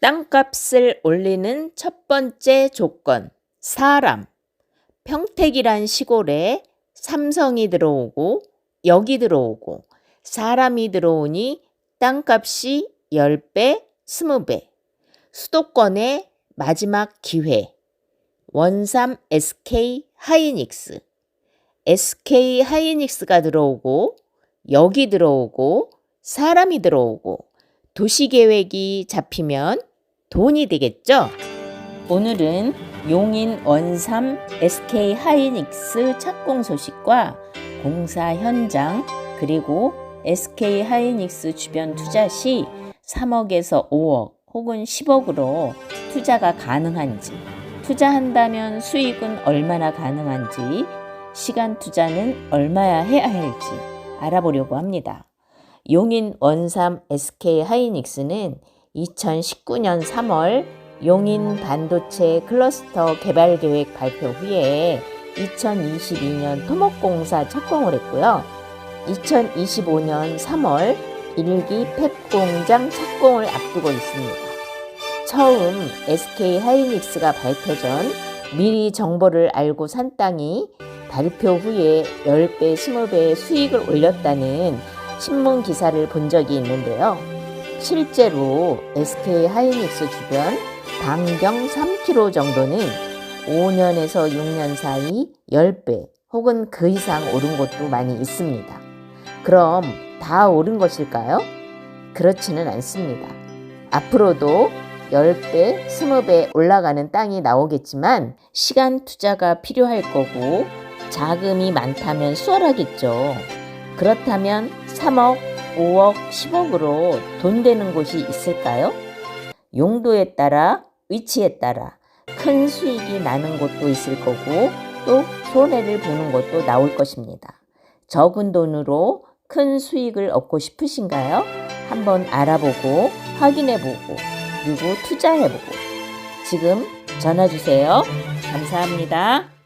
땅값을 올리는 첫 번째 조건, 사람. 평택이란 시골에 삼성이 들어오고 역이 들어오고 사람이 들어오니 땅값이 10배, 20배. 수도권의 마지막 기회. 원삼 SK 하이닉스. SK 하이닉스가 들어오고 역이 들어오고 사람이 들어오고 도시 계획이 잡히면 돈이 되겠죠? 오늘은 용인 원삼 SK 하이닉스 착공 소식과 공사 현장 그리고 SK 하이닉스 주변 투자 시 3억에서 5억 혹은 10억으로 투자가 가능한지, 투자한다면 수익은 얼마나 가능한지, 시간 투자는 얼마야 해야 할지 알아보려고 합니다. 용인 원삼 SK 하이닉스는 2019년 3월 용인 반도체 클러스터 개발 계획 발표 후에 2022년 토목공사 착공을 했고요. 2025년 3월 1기 펩 공장 착공을 앞두고 있습니다. 처음 SK 하이닉스가 발표 전 미리 정보를 알고 산 땅이 발표 후에 10배, 20배 수익을 올렸다는 신문 기사를 본 적이 있는데요. 실제로 SK 하이닉스 주변 반경 3km 정도는 5년에서 6년 사이 10배 혹은 그 이상 오른 곳도 많이 있습니다. 그럼 다 오른 것일까요? 그렇지는 않습니다. 앞으로도 10배, 20배 올라가는 땅이 나오겠지만 시간 투자가 필요할 거고 자금이 많다면 수월하겠죠. 그렇다면 3억, 5억, 10억으로 돈 되는 곳이 있을까요? 용도에 따라, 위치에 따라 큰 수익이 나는 곳도 있을 거고 또 손해를 보는 곳도 나올 것입니다. 적은 돈으로 큰 수익을 얻고 싶으신가요? 한번 알아보고 확인해보고 그리고 투자해보고 지금 전화 주세요. 감사합니다.